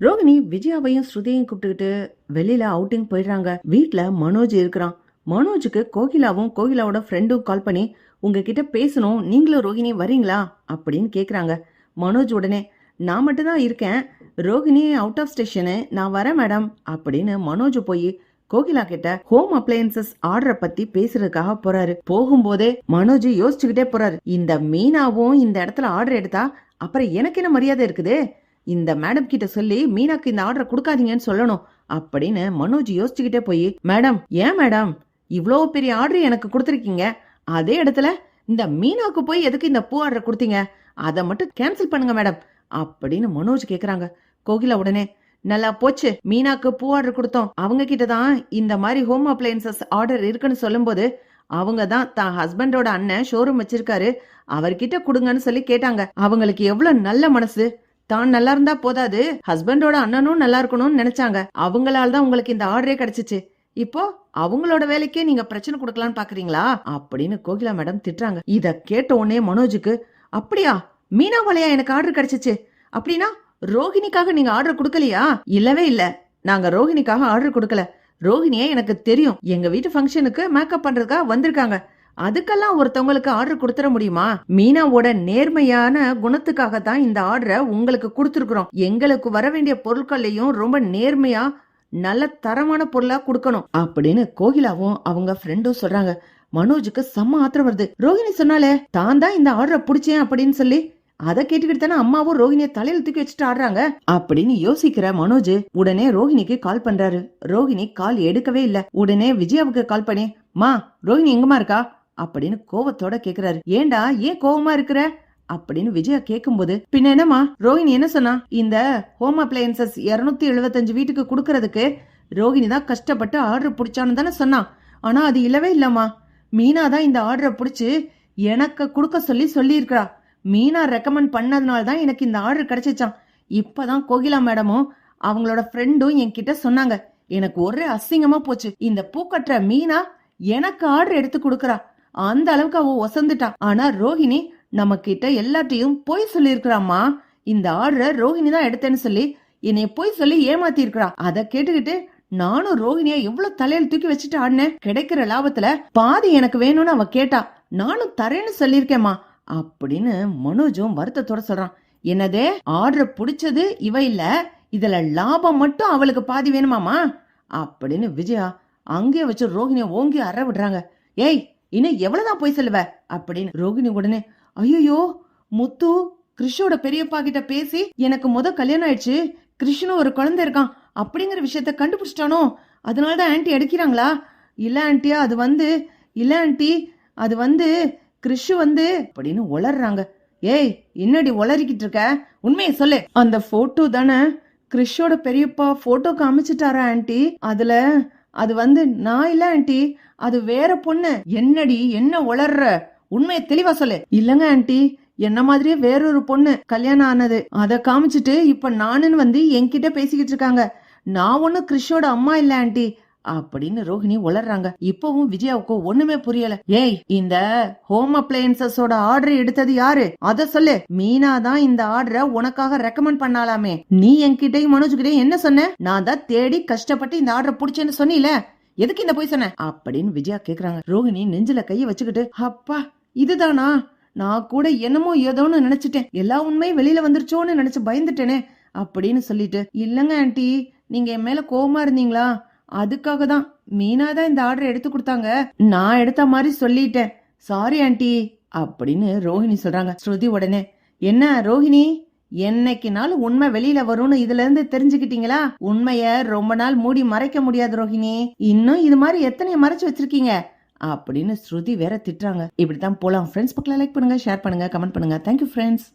ரோகிணி விஜயாவையும் ஸ்ருதியையும் கூப்பிட்டுக்கிட்டு வெளியில அவுட்டிங் போயிடுறாங்க. வீட்டுல மனோஜ் இருக்கிறான். மனோஜுக்கு கோகிலாவும் கோகிலாவோட ஃப்ரெண்டும் கால் பண்ணி உங்ககிட்ட பேசணும். நீங்களும் ரோகிணி வரீங்களா அப்படின்னு கேக்குறாங்க. மனோஜ் உடனே நான் மட்டும்தான் இருக்கேன். ரோகிணி அவுட் ஆஃப் ஸ்டேஷனு நான் வரேன் மேடம் அப்படின்னு மனோஜ் போய் கோகிலா கிட்ட ஹோம் அப்ளையன்சஸ் ஆர்டரை பத்தி பேசுறதுக்காக போறாரு. போகும்போதே மனோஜ் யோசிச்சுக்கிட்டே போறாரு. இந்த மீனாவும் இந்த இடத்துல ஆர்டர் எடுத்தா அப்புறம் எனக்கு என்ன மரியாதை இருக்குது? இந்த மேடம் கிட்ட சொல்லி மீனாக்கு இந்த ஆர்டரை கொடுக்காதீங்கன்னு சொல்லணும் அப்படின்னு மனோஜ் யோசிச்சுக்கிட்டே போய் மேடம் ஏன் மேடம் இவ்வளோ பெரிய ஆர்டர் எனக்கு கொடுத்துருக்கீங்க. அதே இடத்துல இந்த மீனாக்கு போய் எதுக்கு இந்த பூ ஆர்டர் கொடுத்தீங்க? அதை மட்டும் கேன்சல் பண்ணுங்க மேடம் அப்படின்னு மனோஜ் கேட்குறாங்க கோகிலா உடனே நல்லா போச்சு. மீனாக்கு பூ ஆர்டர் கொடுத்தோம். அவங்க கிட்ட தான் இந்த மாதிரி ஹோம் அப்ளையன்சஸ் ஆர்டர் இருக்குன்னு சொல்லும்போது அவங்க தான் தான் ஹஸ்பண்டோட அண்ணன் ஷோரூம் வச்சிருக்காரு. அவர்கிட்ட கொடுங்கன்னு சொல்லி கேட்டாங்க. அவங்களுக்கு எவ்வளவு நல்ல மனசு. தான் நல்லா இருந்தா போதாது. ஹஸ்பண்டோட அண்ணனும் நல்லா இருக்கணும்னு நினைச்சாங்க. அவங்களால தான் உங்களுக்கு இந்த ஆர்டரே கிடைச்சிச்சு. இப்போ அவங்களோட வேலைக்கே நீங்க பிரச்சனை கொடுக்கலான்னு பாக்குறீங்களா? அப்படின்னு கோகிலா மேடம் திட்டுறாங்க. இத கேட்ட உடனே மனோஜுக்கு அப்படியா? மீனா வலையா எனக்கு ஆர்டர் கிடைச்சிச்சு. அப்படின்னா ரோஹிணிக்காக நீங்க ஆர்டர் கொடுக்கலையா? இல்லவே இல்ல. நாங்க ரோஹிணிக்காக ஆர்டர் கொடுக்கல. ரோஹிணியே எனக்கு தெரியும். எங்க வீட்டு ஃபங்க்ஷனுக்கு மேக்கப் பண்றதுக்காக வந்திருக்காங்க. அதுக்கெல்லாம் ஒருத்தவங்களுக்கு ஆர்டர் கொடுத்துட முடியுமா? மீனாவோட நேர்மையான குணத்துக்காக தான் இந்த ஆர்டரை உங்களுக்கு கொடுத்துருக்குறோம். எங்களுக்கு வர வேண்டிய பொருட்கள்லையும் ரொம்ப நேர்மையா நல்ல தரமான பொருளா கொடுக்கணும். அப்படின்னு கோகிலாவும் அவங்க ஃப்ரெண்டும் சொல்றாங்க. மனோஜுக்கு செம்ம ஆத்திரம் வருது. ரோஹிணி சொன்னாலே தான் தான் இந்த ஆர்டரை பிடிச்சேன் அப்படின்னு சொல்லி அதை கேட்டுக்கிட்டு தானே அம்மாவும் ரோஹிணிய தலையில தூக்கி வச்சுட்டு ஆடுறாங்க. அப்படின்னு யோசிக்கிற மனோஜ் உடனே ரோஹிணிக்கு கால் பண்றாரு. ரோஹிணி கால் எடுக்கவே இல்ல. உடனே விஜயாவுக்கு கால் பண்ணி மா ரோஹிணி எங்கம்மா இருக்கா? அப்படின்னு கோவத்தோட கேக்குறாரு. ஏண்டா ஏன் கோவமா இருக்கிற? அப்படின்னு விஜயா கேக்கும்போது பின்ன என்னம்மா? ரோஹிணி என்ன சொன்னா? இந்த ஹோம் அப்ளையன்சஸ் இருநூத்தி எழுபத்தஞ்சு வீட்டுக்கு கொடுக்கறதுக்கு ரோஹிணி தான் கஷ்டப்பட்டு ஆர்டர் பிடிச்சான்னு தானே சொன்னான் ஆனா அது இல்லவே இல்லம்மா. மீனா தான் இந்த ஆர்டரை பிடிச்சி எனக்கு கொடுக்க சொல்லி சொல்லியிருக்கிறா மீனா ரெக்கமெண்ட் பண்ணதுனால தான் எனக்கு இந்த ஆர்டர் கிடைச்சிச்சான் இப்பதான் கோகிலா மேடமும் அவங்களோட ஃப்ரெண்டும் என்கிட்ட சொன்னாங்க. எனக்கு ஒரே அசிங்கமா போச்சு. இந்த பூக்கட்டுற மீனா எனக்கு ஆர்டர் எடுத்து கொடுக்குறா. அந்த அளவுக்கு அவ ஒசந்துட்டா. ஆனா ரோஹிணி நம்ம கிட்ட எல்லாத்தையும் பொய் சொல்லியிருக்கிறாம்மா. இந்த ஆர்டரை ரோஹிணி தான் எடுத்தேன்னு சொல்லி என்னை பொய் சொல்லி ஏமாத்தி இருக்கா அதை கேட்டுக்கிட்டு நானும் ரோஹிணிய எவ்வளவு தலையில தூக்கி வச்சுட்டு ஆடினேன். கிடைக்கிற லாபத்துல பாதி எனக்கு வேணும்னு அவ கேட்டா. நானும் தரேன்னு சொல்லியிருக்கேம்மா. அப்படின்னு மனோஜும் வருத்தத்தோட சொல்றான். என்னதே ஆர்டர் பிடிச்சது இவ இல்ல. இதுல லாபம் மட்டும் அவளுக்கு பாதி வேணுமாமா அப்படின்னு விஜயா அங்கேயே வச்சு ரோஹிணிய ஓங்கி அற விடுறாங்க. ஏய் இன்னும் எவ்வளவுதான் போய் சொல்லுவ? அப்படின்னு ரோகிணி உடனே ஐயோ முத்து கிருஷ்ணோட பெரியப்பா கிட்ட பேசி எனக்கு முத கல்யாணம் ஆயிடுச்சு. கிருஷ்ணு ஒரு குழந்தை இருக்கான். அப்படிங்கிற விஷயத்த கண்டுபிடிச்சிட்டானோ? அதனால தான் ஆன்ட்டி அடிக்கிறாங்களா? இல்ல ஆன்ட்டியா அது வந்து இல்ல ஆன்ட்டி அது வந்து கிறிஷு வந்து அப்படின்னு உளறாங்க ஏய் என்னடி உளறிக்கிட்டு இருக்க? உண்மையை சொல்லு. அந்த போட்டோ தானே கிறிஷோட பெரியப்பா போட்டோ காமிச்சிட்டாரா ஆன்ட்டி அதுல அது வந்து நான் இல்ல ஆன்ட்டி அது வேற பொண்ணு. என்னடி என்ன உளர்ற? உண்மையை தெளிவா சொல்லு. இல்லங்க ஆன்டி என்ன மாதிரியே வேறொரு பொண்ணு கல்யாணம் ஆனது. அதை காமிச்சிட்டு இப்ப நானுன்னு வந்து என்கிட்ட பேசிக்கிட்டு இருக்காங்க. நான் ஒண்ணு கிறிஷோட அம்மா இல்ல ஆன்டி அப்படின்னு ரோஹிணி உளர்றாங்க. இப்பவும் விஜயாவுக்கு ஒண்ணுமே புரியல. ஏய் இந்த ஹோம் அப்ளையன்சஸோட ஆர்டர் எடுத்தது யாரு? அத சொல்லு. மீனா தான் இந்த ஆர்டரை உனக்காக ரெக்கமெண்ட் பண்ணாலாமே. நீ என்கிட்டயும் மனோஜ் கிட்டயும் என்ன சொன்ன? நான் தான் தேடி கஷ்டப்பட்டு இந்த ஆர்டரை புடிச்சேன்னு சொன்னீல. எதுக்கு இந்த போய் சொன்ன? அப்படின்னு விஜயா கேக்குறாங்க. ரோஹிணி நெஞ்சில கைய வச்சுக்கிட்டு அப்பா இதுதானா? நான் கூட என்னமோ ஏதோன்னு நினைச்சிட்டேன். எல்லா உண்மையும் வெளியில வந்துருச்சோன்னு நினைச்சு பயந்துட்டேனே அப்படின்னு சொல்லிட்டு இல்லங்க ஆண்டி நீங்க என் மேல கோவமா இருந்தீங்களா? அதுக்காக தான். மீனா தான் இந்த ஆர்டர் எடுத்து கொடுத்தாங்க. நான் எடுத்த மாதிரி சொல்லிட்டேன். சாரி ஆன்ட்டி அப்படின்னு ரோஹிணி சொல்றாங்க. ஸ்ருதி உடனே என்ன ரோஹிணி? என்னைக்குனாலும் உண்மை வெளியில வரும்னு இதுல இருந்து தெரிஞ்சுக்கிட்டீங்களா? உண்மைய ரொம்ப நாள் மூடி மறைக்க முடியாது ரோஹிணி. இன்னும் இது மாதிரி எத்தனை மறைச்சு வச்சிருக்கீங்க? அப்படின்னு ஸ்ருதி வேற திட்டுறாங்க. இப்படித்தான் போலாம். ஃப்ரெண்ட்ஸ் பக்கம் லைக் பண்ணுங்க ஷேர் பண்ணுங்க கமெண்ட் பண்ணுங்க. Thank you friends